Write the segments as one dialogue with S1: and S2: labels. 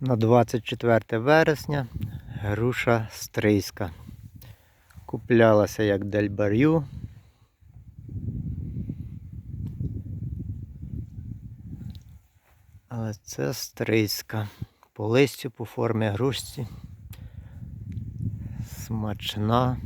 S1: На 24 вересня груша стрийська. Куплялася як дельбарю. Але це стрийська. По листю, по формі грушці. Смачна.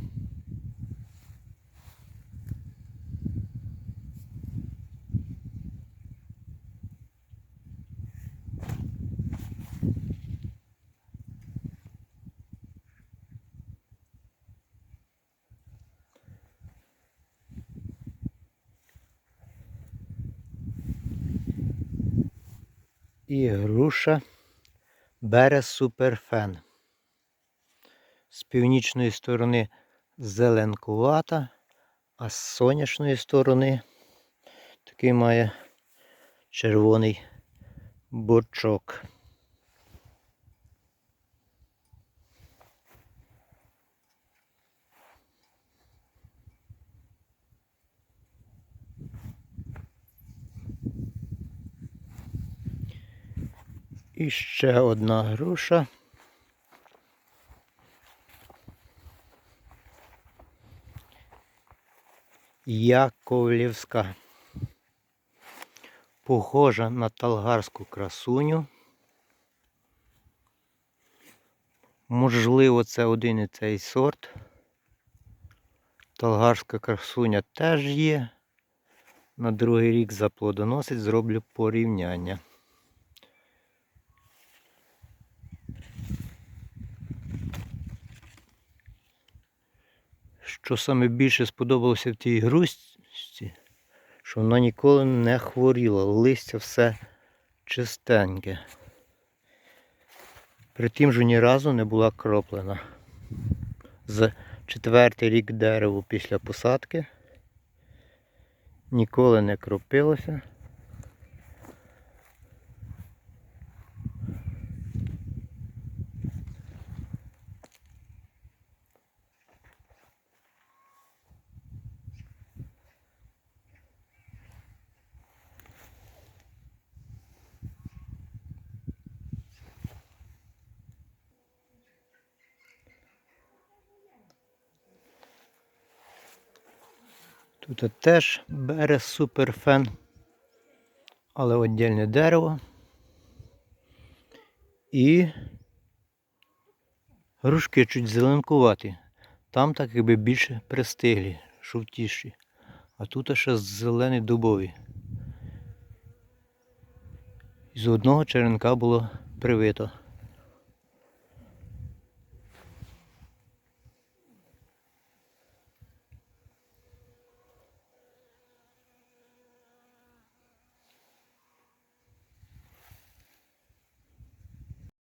S1: І груша бере суперфен. З північної сторони зеленкувата, а з сонячної сторони такий має червоний бочок. І ще одна груша. Яковлівська. Похожа на талгарську красуню. Можливо, це один і цей сорт. Талгарська красуня теж є. На другий рік заплодоносить, зроблю порівняння. Що саме більше сподобалося в тій грустці, що вона ніколи не хворіла, листя все чистеньке. При тім же ні разу не була кроплена. За четвертий рік дереву після посадки ніколи не кропилося. Тут теж бере суперфен, але віддільне дерево. І грушки чуть зеленкуваті. Там так якби більше пристиглі, жовтіші. А тут ще зелені дубові. З одного черенка було привито.